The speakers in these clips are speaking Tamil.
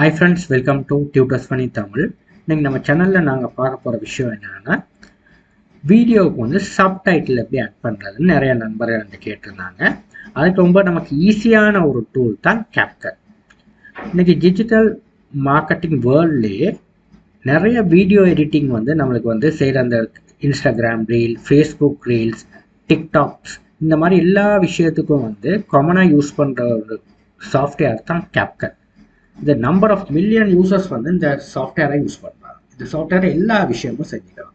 Hi friends welcome to tutors பண்ணி தமிழ் இன்னைக்கு நம்ம சேனலில் நாங்கள் பார்க்க போகிற விஷயம் என்னென்னா வீடியோவுக்கு வந்து சப்டைட்டில் எப்படி ஆட் பண்ணுறதுன்னு நிறைய நண்பர்கள் வந்து கேட்டிருந்தாங்க. அதுக்கு ரொம்ப நமக்கு ஈஸியான ஒரு டூல் தான் கேப்கட் இன்னைக்கு டிஜிட்டல் மார்க்கெட்டிங் வேர்ல்ட்லேயே நிறைய வீடியோ எடிட்டிங் வந்து நம்மளுக்கு வந்து செய்கிற அந்த Instagram reel Facebook reels TikToks இந்த மாதிரி எல்லா விஷயத்துக்கும் வந்து காமனாக யூஸ் பண்ணுற ஒரு சாஃப்ட்வேர் தான் கேப்கட் இந்த நம்பர் ஆஃப் மில்லியன் யூசர்ஸ் வந்து இந்த சாஃப்ட்வேரை யூஸ் பண்ணலாம். இந்த சாஃப்ட்வேரை எல்லா விஷயமும் செஞ்சுக்கலாம்.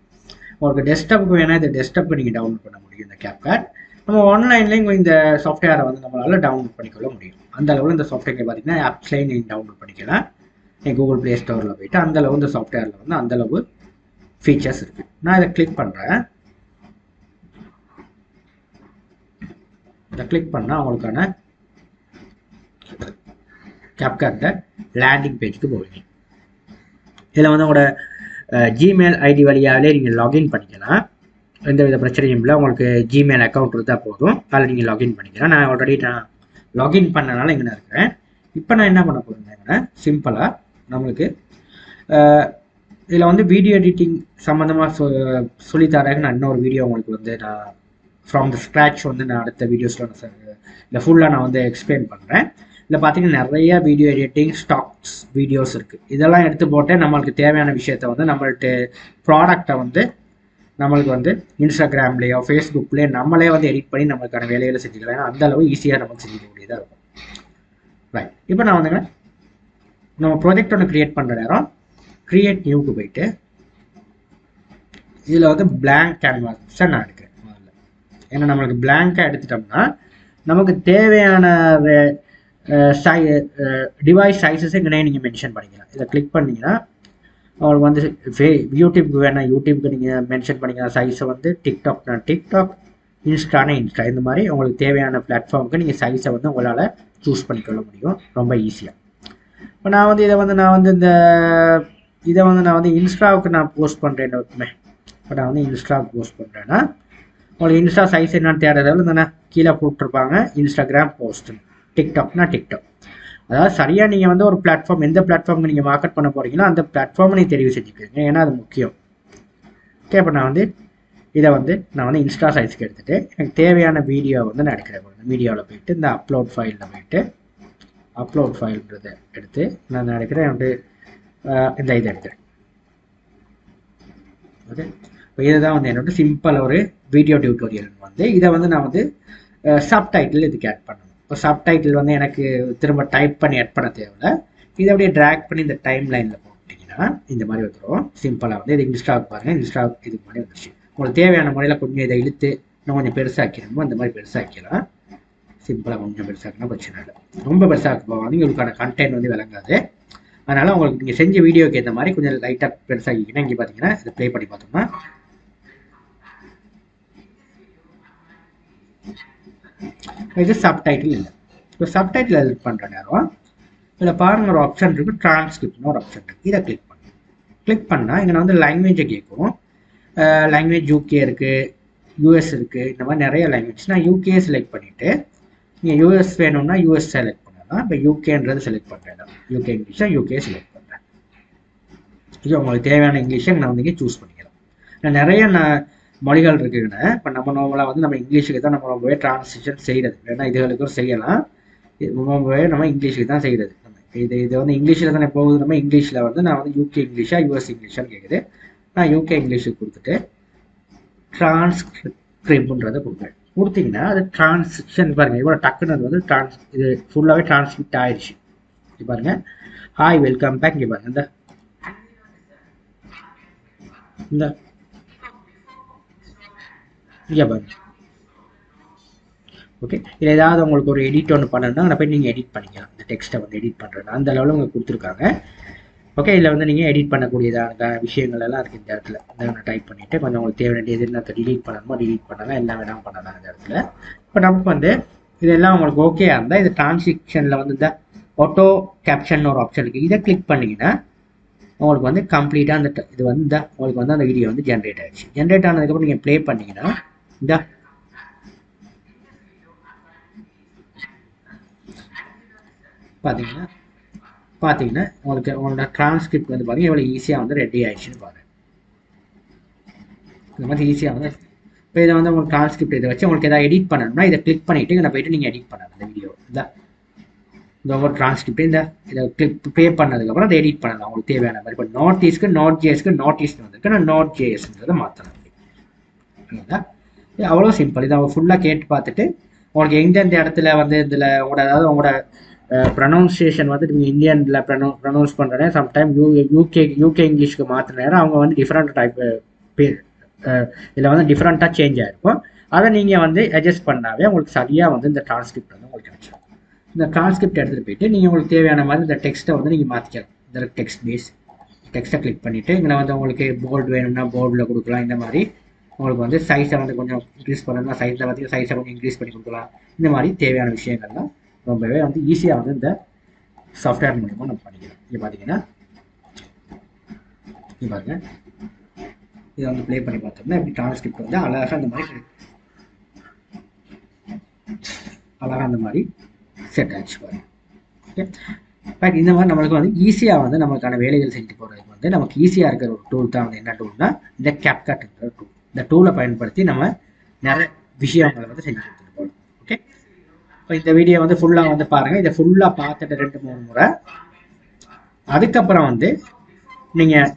உங்களுக்கு டெஸ்க்டாப்புக்கு வேணால் இந்த டெஸ்க்டாப்பை நீங்கள் டவுன்லோட் பண்ண முடியும் இந்த கேப்கட் நம்ம ஆன்லைன்லேயும் இந்த சாஃப்ட்வேரை வந்து நம்மளால் டவுன்லோட் பண்ணிக்கொள்ள முடியும். அந்த அளவில் இந்த சாஃப்ட்வேர் பார்த்தீங்கன்னா ஆப்ஸ்லேயும் நீங்கள் டவுன்லோட் பண்ணிக்கலாம். என் கூகுள் ப்ளே ஸ்டோரில் போயிட்டு அந்த அளவு இந்த சாஃப்ட்வேரில் வந்து அந்தளவு ஃபீச்சர்ஸ் இருக்குது நான் இதை கிளிக் பண்ணுறேன் இதை கிளிக் பண்ணால் அவங்களுக்கான கேப்கட்டில் லேண்டிங் பேஜுக்கு போவீங்க. இதில் வந்து உங்களோட ஜிமெயில் ஐடி வழியாகவே நீங்கள் லாகின் பண்ணிக்கலாம். எந்த வித பிரச்சனையும் இல்லை. உங்களுக்கு ஜிமெயில் அக்கௌண்ட் இருந்தால் போதும். அதில் நீங்கள் லாகின் பண்ணிக்கலாம். நான் ஆல்ரெடி நான் லாகின் பண்ணனால இங்கே நான் இருக்கிறேன் இப்போ நான் என்ன பண்ண போகிறேன்னா சிம்பிளாக நம்மளுக்கு இதில் வந்து வீடியோ எடிட்டிங் சம்மந்தமாக சொ சொல்லித்தரேன் நான் இன்னொரு வீடியோ உங்களுக்கு வந்து நான் ஃப்ரம் த ஸ்க்ராட்ச் வந்து நான் அடுத்த வீடியோஸில் நான் இல்லை ஃபுல்லாக நான் வந்து எக்ஸ்பிளைன் பண்ணுறேன் இதில் பார்த்தீங்கன்னா நிறைய வீடியோ எடிட்டிங் ஸ்டாக்ஸ் வீடியோஸ் இருக்குது இதெல்லாம் எடுத்து போட்டு நம்மளுக்கு தேவையான விஷயத்த வந்து நம்மள்ட்ட ப்ராடக்டை வந்து நம்மளுக்கு வந்து இன்ஸ்டாகிராம்லேயோ ஃபேஸ்புக்லேயோ நம்மளே வந்து எடிட் பண்ணி நம்மளுக்கான வேலையில் செஞ்சுக்கலாம். ஏன்னா அந்த அளவு ஈஸியாக நமக்கு செஞ்சுக்க முடியதாக இருக்கும். ரைட் இப்போ நான் வந்துங்க நம்ம ப்ராஜெக்ட் ஒன்று க்ரியேட் பண்ணுற நேரம் க்ரியேட் நியூக்கு போயிட்டு இதில் வந்து பிளாங்க் கேன்வாஸை நான் எடுக்கிறேன் முதல்ல. ஏன்னா நம்மளுக்கு பிளாங்காக எடுத்துட்டோம்னா நமக்கு தேவையான டிவைஸ் சைஸஸை இங்கே நீங்கள் மென்ஷன் பண்ணிக்கலாம். இதை கிளிக் பண்ணிங்கன்னா அவங்களுக்கு வந்து யூடியூப்க்கு வேணால் யூடியூப்க்கு நீங்கள் மென்ஷன் பண்ணிக்கலாம். சைஸை வந்து டிக்டாக்னா டிக்டாக் இன்ஸ்டானா இன்ஸ்டா இந்த மாதிரி உங்களுக்கு தேவையான பிளாட்ஃபார்முக்கு நீங்கள் சைஸை வந்து உங்களால் சூஸ் பண்ணிக்கொள்ள முடியும். ரொம்ப ஈஸியாக இப்போ நான் வந்து இதை வந்து நான் வந்து இந்த இதை வந்து நான் வந்து இன்ஸ்டாவுக்கு நான் போஸ்ட் பண்ணுறேன் எப்பவுமே இப்போ நான் வந்து இன்ஸ்டாவுக்கு போஸ்ட் பண்ணுறேன்னா உங்களுக்கு இன்ஸ்டா சைஸ் என்னன்னு தேடுறதால நான் கீழே போட்டிருப்பாங்க இன்ஸ்டாகிராம் போஸ்ட்டு டிக்டாக்னா டிக்டாக் அதாவது சரியாக நீங்கள் வந்து ஒரு பிளாட்ஃபார்ம் எந்த பிளாட்ஃபார்முக்கு நீங்கள் மார்க்கெட் பண்ண போகிறீங்களோ அந்த பிளாட்ஃபார்மை நீங்கள் தெரிவு செஞ்சுக்கிறீங்க. ஏன்னா அது முக்கியம். ஓகே இப்போ நான் வந்து இதை வந்து நான் வந்து இன்ஸ்டா சைஸ்க்கு எடுத்துகிட்டு எனக்கு தேவையான வீடியோ வந்து நான் எடுக்கிறேன். வீடியோவில் போயிட்டு இந்த அப்லோட் ஃபைலில் போயிட்டு அப்லோட் ஃபைல்ன்றதை எடுத்து நான் எடுக்கிறேன் வந்து இந்த இதை எடுக்கிறேன் ஓகே இப்போ இதுதான் வந்து என்னோட சிம்பிள் ஒரு வீடியோ டியூட்டோரியல் வந்து இதை வந்து நான் வந்து சப்டைட்டில் இதுக்கு ஆட் பண்ணேன் இப்போ சப்டைட்டில் வந்து எனக்கு திரும்ப டைப் பண்ணி ஆட் பண்ண தேவையில்ல. இதை அப்படியே ட்ராக் பண்ணி இந்த டைம் லைனில் போட்டிங்கன்னா இந்த மாதிரி வந்துடும் சிம்பிளாக வந்து இது இன்ஸ்டாக் பாருங்கள் இன்ஸ்டாக் இதுக்கு மாதிரி வந்துருச்சு. உங்களுக்கு தேவையான முறையில் கொஞ்சம் இதை இழுத்து இன்னும் கொஞ்சம் பெருசாக்கிறோமோ அந்த மாதிரி பெருசாக்கலாம் சிம்பிளாக கொஞ்சம் பெருசாக்கினா பிரச்சனை இல்லை. ரொம்ப பெருசாக போவாங்க உங்களுக்கான கண்டென்ட் வந்து விளங்காது. அதனால் உங்களுக்கு நீங்கள் செஞ்ச வீடியோக்கு ஏற்ற மாதிரி கொஞ்சம் லைட்டாக பெருசாக்கிக்கினா இங்கே பார்த்தீங்கன்னா இதை ப்ளே பண்ணி பார்த்தோம்னா இது சப்டைட்டில் இல்லை. இப்போ சப்டைட்டில் எடிட் பண்ணுற நேரம் இதில் பாருங்க ஒரு ஆப்ஷன் இருக்குது டிரான்ஸ்கிரிப்ட்னு ஒரு ஆப்ஷன் இருக்குது இதை கிளிக் பண்ணு. கிளிக் பண்ணால் இங்கே வந்து லாங்குவேஜை கேட்கும் லாங்குவேஜ் யூகே இருக்குது யூஎஸ் இருக்குது இந்த மாதிரி நிறைய லாங்குவேஜ் நான் யூகே செலக்ட் பண்ணிவிட்டு நீங்கள் யூஎஸ் வேணும்னா யூஎஸ் செலக்ட் பண்ணலாம். இப்போ யூகேன்றது செலக்ட் பண்ணுறேன் யூகே இங்கிலீஷாக யூகே செலக்ட் பண்ணுறேன் இது உங்களுக்கு தேவையான இங்கிலீஷை நான் வந்து சூஸ் பண்ணிக்கலாம் நான் நிறைய நான் மொழிகள் இருக்குதுன்னு இப்போ நம்ம நார்மலாக வந்து நம்ம இங்கிலீஷுக்கு தான் நம்ம ரொம்பவே டிரான்ஸ்லேஷன் செய்கிறது வேணா இதுகளுக்கும் செய்யலாம். ரொம்பவே நம்ம இங்கிலீஷுக்கு தான் செய்கிறது இது இது வந்து இங்கிலீஷில் தானே போகுது. நம்ம இங்கிலீஷில் வந்து நான் வந்து யூகே இங்கிலீஷா யூஎஸ் இங்கிலீஷான்னு கேட்குது நான் யூகே இங்கிலீஷுக்கு கொடுத்துட்டு டிரான்ஸ்கிரிப்ட்ன்றதை கொடுப்பேன் கொடுத்தீங்கன்னா அது டிரான்ஸ்கிரிப்ஷன் பாருங்கள் இவ்வளோ டக்குன்னு அது வந்து டிரான்ஸ் இது ஃபுல்லாகவே டிரான்ஸ்கிரிப்ட் ஆயிடுச்சு. இது பாருங்கள் ஹாய் வெல்கம் பேக் இங்கே இந்த இந்த இந்த பாருங்க ஓகே இதில் ஏதாவது உங்களுக்கு ஒரு எடிட் ஒன்று பண்ணணும்னா அதை போய் நீங்கள் எடிட் பண்ணிக்கலாம். இந்த டெக்ஸ்ட்டை வந்து எடிட் பண்ணுறது அந்த லெவலில் உங்களுக்கு கொடுத்துருக்காங்க. ஓகே இதில் வந்து நீங்கள் எடிட் பண்ணக்கூடியதான விஷயங்கள் எல்லாம் இருக்குது இந்த இடத்துல. இந்த டைப் பண்ணிவிட்டு கொஞ்சம் உங்களுக்கு தேவை வேண்டியது என்ன டிலீட் பண்ணணுமோ டிலீட் பண்ணலாம் எல்லாம் வேணாம் பண்ணலாம் இந்த இடத்துல. இப்போ நமக்கு வந்து இதெல்லாம் உங்களுக்கு ஓகே இருந்தால் இது டிரான்ஸ்கிரிப்ஷனில் வந்து இந்த ஆட்டோ கேப்ஷன் ஒரு ஆப்ஷன் இருக்குது இதை கிளிக் பண்ணிங்கன்னா உங்களுக்கு வந்து கம்ப்ளீட்டாக அந்த இது வந்து உங்களுக்கு வந்து அந்த வீடியோ வந்து ஜென்ரேட் ஆகிடுச்சு ஜென்ரேட் ஆனதுக்கப்புறம் நீங்கள் ப்ளே பண்ணிங்கன்னா இந்த பார்த்தீங்கன்னா பார்த்தீங்கன்னா உங்களுக்கு உங்களோட டிரான்ஸ்கிரிப்ட் வந்து பார்த்தீங்கன்னா எவ்வளோ ஈஸியாக வந்து ரெடி ஆயிடுச்சுன்னு பாருங்கள் இந்த மாதிரி ஈஸியாக வந்து இப்போ இதை வந்து உங்களுக்கு டிரான்ஸ்கிரிப்ட் இதை வச்சு உங்களுக்கு எதாவது எடிட் பண்ணணும்னா இதை கிளிக் பண்ணிவிட்டு இங்கே போயிட்டு நீங்கள் எடிட் பண்ணலாம் அந்த வீடியோ இந்த. இந்த ஒவ்வொரு டிரான்ஸ்கிரிப்ட் இந்த. இதை கிளிக் பே பண்ணதுக்கப்புறம் அதை எடிட் பண்ணலாம். உங்களுக்கு தேவையான மாதிரி. இப்போ நோட் ஈஸ்க்கு நோட் ஜேஎஸ்க்கு ஈஸ்ட் வந்திருக்கு நான் நோட் ஜேஎஸ்ன்றதை மாற்றலாம் இல்லைங்களா அவ்வளோ சிம்பிள் இதை அவங்க ஃபுல்லாக கேட்டு பார்த்துட்டு உங்களுக்கு எந்தெந்த இடத்துல வந்து இதில் உங்களோட அதாவது உங்களோட ப்ரனவுன்சியேஷன் வந்து நீங்கள் இந்தியனில் ப்ரொனவு ப்ரொனவுன்ஸ் பண்ணுறேன் சம்டைம் யூ யூகே யூகே இங்கிலீஷ்க்கு மாற்றின நேரம் அவங்க வந்து டிஃப்ரெண்ட் டைப் பேர் இதில் வந்து டிஃப்ரெண்ட்டாக சேஞ்ச் ஆகிருக்கும் அதை நீங்கள் வந்து அட்ஜஸ்ட் பண்ணாவே உங்களுக்கு சரியாக வந்து இந்த டிரான்ஸ்கிரிப்ட் வந்து உங்களுக்கு கிடைச்சிடும் இந்த டிரான்ஸ்கிரிப்ட் எடுத்துகிட்டு போயிட்டு நீங்கள் உங்களுக்கு தேவையான மாதிரி இந்த டெக்ஸ்ட்டை வந்து நீங்கள் மாற்றிக்கலாம் இந்த டெக்ஸ்ட் பேஸ் டெக்ஸ்ட்டை கிளிக் பண்ணிவிட்டு இங்கே வந்து உங்களுக்கு போர்டு வேணும்னா போர்டில் கொடுக்கலாம் இந்த மாதிரி. உங்களுக்கு வந்து சைஸை வந்து கொஞ்சம் இன்க்ரீஸ் பண்ணணும்னா சைஸ் எல்லாத்தையும் சைஸை கொஞ்சம் இன்க்ரீஸ் பண்ணி கொடுக்கலாம். இந்த மாதிரி தேவையான விஷயங்கள்லாம் ரொம்பவே வந்து ஈஸியாக வந்து இந்த சாஃப்ட்வேர் மூலயமா நம்ம பண்ணிக்கலாம். இங்கே பார்த்தீங்கன்னா இங்கே பாருங்க. இதை வந்து ப்ளே பண்ணி பார்த்தோம்னா இப்படி டிரான்ஸ்கிரிப்ட் வந்து அழகாக அந்த மாதிரி அழகாக அந்த மாதிரி செட் ஆச்சு பாருங்க. ஓகே பட் இந்த மாதிரி நம்மளுக்கு வந்து ஈஸியாக வந்து நம்மளுக்கான வேலைகள் செஞ்சு போகிறதுக்கு வந்து நமக்கு ஈஸியாக இருக்கிற ஒரு டூல் தான் வந்து என்ன டூல்னா இந்த கேப்கட்ன்ற டூல் இந்த டூலை பயன்படுத்தி நம்ம நிறைய விஷயங்களை வந்து செஞ்சு கொடுத்துருப்போம் ஓகே இப்போ இந்த வீடியோ வந்து ஃபுல்லாக வந்து பாருங்கள் இதை ஃபுல்லாக பார்த்துட்டு ரெண்டு மூணு முறை. அதுக்கப்புறம் வந்து நீங்கள்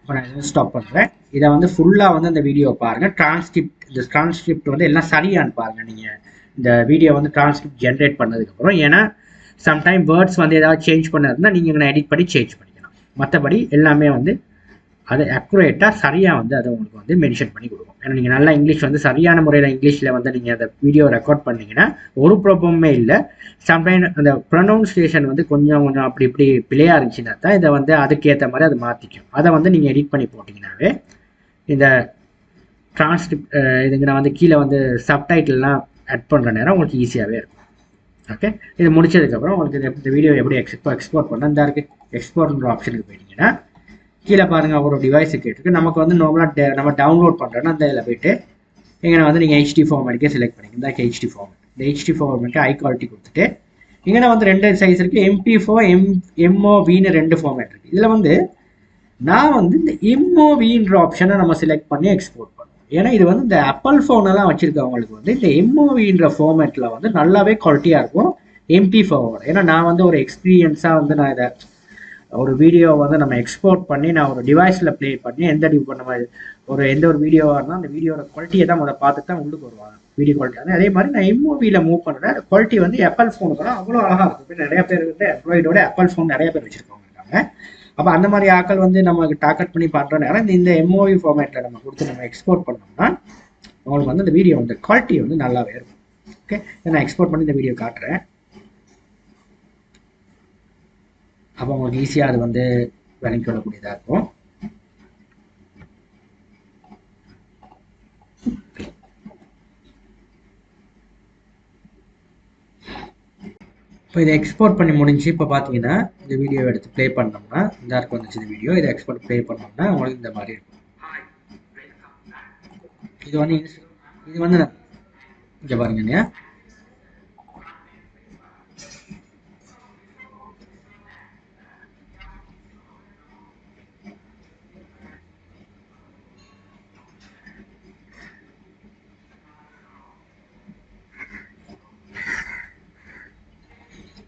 இப்போ நான் ஸ்டாப் பண்ணுறேன் இதை வந்து ஃபுல்லாக வந்து அந்த வீடியோ பாருங்கள் டிரான்ஸ்கிரிப்ட் இந்த டிரான்ஸ்கிரிப்ட் வந்து எல்லாம் சரியானு பாருங்கள் நீங்கள் இந்த வீடியோ வந்து டிரான்ஸ்கிரிப்ட் ஜென்ரேட் பண்ணதுக்கப்புறம். ஏன்னா சம்டைம் வேர்ட்ஸ் வந்து ஏதாவது சேஞ்ச் பண்ணதுன்னா நீங்கள் இங்கே எடிட் பண்ணி சேஞ்ச் பண்ணிக்கலாம். மற்றபடி எல்லாமே வந்து அது அக்குரேட்டாக சரியாக வந்து அதை உங்களுக்கு வந்து மென்ஷன் பண்ணி கொடுக்கும். ஏன்னா நீங்கள் நல்லா இங்கிலீஷ் வந்து சரியான முறையில் இங்கிலீஷில் வந்து நீங்கள் அந்த வீடியோ ரெக்கார்ட் பண்ணீங்கன்னா ஒரு ப்ராப்ளமே இல்லை. சம்டைம் அந்த ப்ரொனவுன்சியேஷன் வந்து கொஞ்சம் கொஞ்சம் அப்படி இப்படி பிழையாக இருந்துச்சுன்னா தான் இதை வந்து அதுக்கேற்ற மாதிரி அதை மாற்றிக்கும் அதை வந்து நீங்கள் எடிட் பண்ணி போட்டிங்கனாவே இந்த டிரான்ஸ்கிரிப்ட் இதுங்க நான் வந்து கீழே வந்து சப்டைட்டில்லாம் ஆட் பண்ணுற நேரம் உங்களுக்கு ஈஸியாகவே இருக்கும். ஓகே இது முடிச்சதுக்கப்புறம் உங்களுக்கு இந்த வீடியோ எப்படி எக்ஸ்போ எக்ஸ்போர்ட் பண்ண இந்த இருக்குது எக்ஸ்போர்ட்ன்ற ஆப்ஷனுக்கு போயிட்டீங்கன்னா கீழே பாருங்கள் ஒரு டிவைஸ் கேட்டுருக்கு. நமக்கு வந்து நார்மலாக நம்ம டவுன்லோட் பண்ணுறோன்னா அந்த இதில் போயிட்டு இங்கே வந்து நீங்கள் ஹெச்டி ஃபார்மேட்டுக்கே செலக்ட் பண்ணிங்க இந்த ஹெச்டி ஃபார்மேட் இந்த ஹெச்டி ஃபார்மேட்டு ஹை குவாலிட்டி கொடுத்துட்டு இங்கே வந்து ரெண்டு சைஸ் இருக்குது எம்பி ஃபோ எம் எம்ஓவின்னு ரெண்டு ஃபார்மேட் இருக்குது இதில் வந்து நான் வந்து இந்த எம்ஓவின்ற ஆப்ஷனை நம்ம செலக்ட் பண்ணி எக்ஸ்போர்ட் பண்ணுவோம். ஏன்னா இது வந்து இந்த ஆப்பிள் ஃபோனெல்லாம் வச்சுருக்கவங்களுக்கு வந்து இந்த எம்ஓவின்ற ஃபார்மேட்டில் வந்து நல்லாவே குவாலிட்டியாக இருக்கும் எம்பி ஃபோவோட ஏன்னா நான் வந்து ஒரு எக்ஸ்பீரியன்ஸாக வந்து நான் இதை ஒரு வீடியோ வந்து நம்ம எக்ஸ்போர்ட் பண்ணி நான் ஒரு டிவைஸில் ப்ளே பண்ணி எந்த டிவ் ஒரு எந்த ஒரு வீடியோவாக இருந்தால் அந்த வீடியோட குவாலிட்டியை தான் முதல்ல பார்த்து தான் உள்ளுக்கு வருவாங்க. வீடியோ குவாலிட்டி அதே மாதிரி நான் எம்ஓவியில் மூவ் பண்ணுறேன் குவாலிட்டி வந்து ஆப்பிள் ஃபோனுக்கெல்லாம் அவ்வளோ அழகாக இருக்கும். இப்போ நிறைய பேர் வந்து ஆண்ட்ராய்டோட ஆப்பிள் ஃபோன் நிறைய பேர் வச்சுருக்கவங்க இருக்காங்க. அப்போ அந்த மாதிரி ஆக்கள் வந்து நமக்கு டார்கெட் பண்ணி பண்ணுற நேரம் இந்த இந்த எம்ஓவி ஃபார்மேட்டில் நம்ம கொடுத்து நம்ம எக்ஸ்போர்ட் பண்ணோம்னா உங்களுக்கு வந்து இந்த வீடியோ வந்து குவாலிட்டி வந்து நல்லாவே இருக்கும். ஓகே நான் எக்ஸ்போர்ட் பண்ணி இந்த வீடியோ காட்டுறேன். அப்போ உங்களுக்கு ஈஸியாக அது வந்து விளங்கி கொள்ளக்கூடியதாக இருக்கும். இப்போ இதை எக்ஸ்போர்ட் பண்ணி முடிஞ்சு இப்போ பார்த்தீங்கன்னா இந்த வீடியோ எடுத்து ப்ளே பண்ணோம்னா இந்த இருக்கு வந்துச்சு இந்த வீடியோ இதை எக்ஸ்போர்ட் ப்ளே பண்ணோம்னா உங்களுக்கு இந்த மாதிரி இருக்கும். இது வந்து இது வந்து இங்கே பாருங்க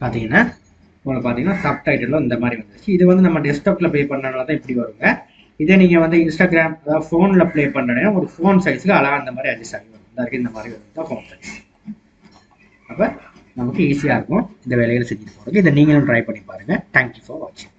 பார்த்தீங்கன்னா உங்களுக்கு பார்த்தீங்கன்னா சப்டைட்டிலும் இந்த மாதிரி வந்துச்சு இது வந்து நம்ம டெஸ்க்டாப்பில் ப்ளே பண்ணனால தான் இப்படி வருங்க. இதே நீங்கள் வந்து இன்ஸ்டாகிராம் அதாவது ஃபோனில் ப்ளே பண்ணுறேன்னா ஒரு ஃபோன் சைஸுக்கு அழகாக அந்த மாதிரி அட்ஜஸ்ட் ஆகி வரும். இந்த இந்த மாதிரி வரும் தான் ஃபோன் சைஸ் அப்போ நமக்கு ஈஸியாக இருக்கும். இந்த வேலைகளை செஞ்சுட்டு போகிறதுக்கு இதை நீங்களும் ட்ரை பண்ணி பாருங்கள் தேங்க்யூ ஃபார் வாட்சிங்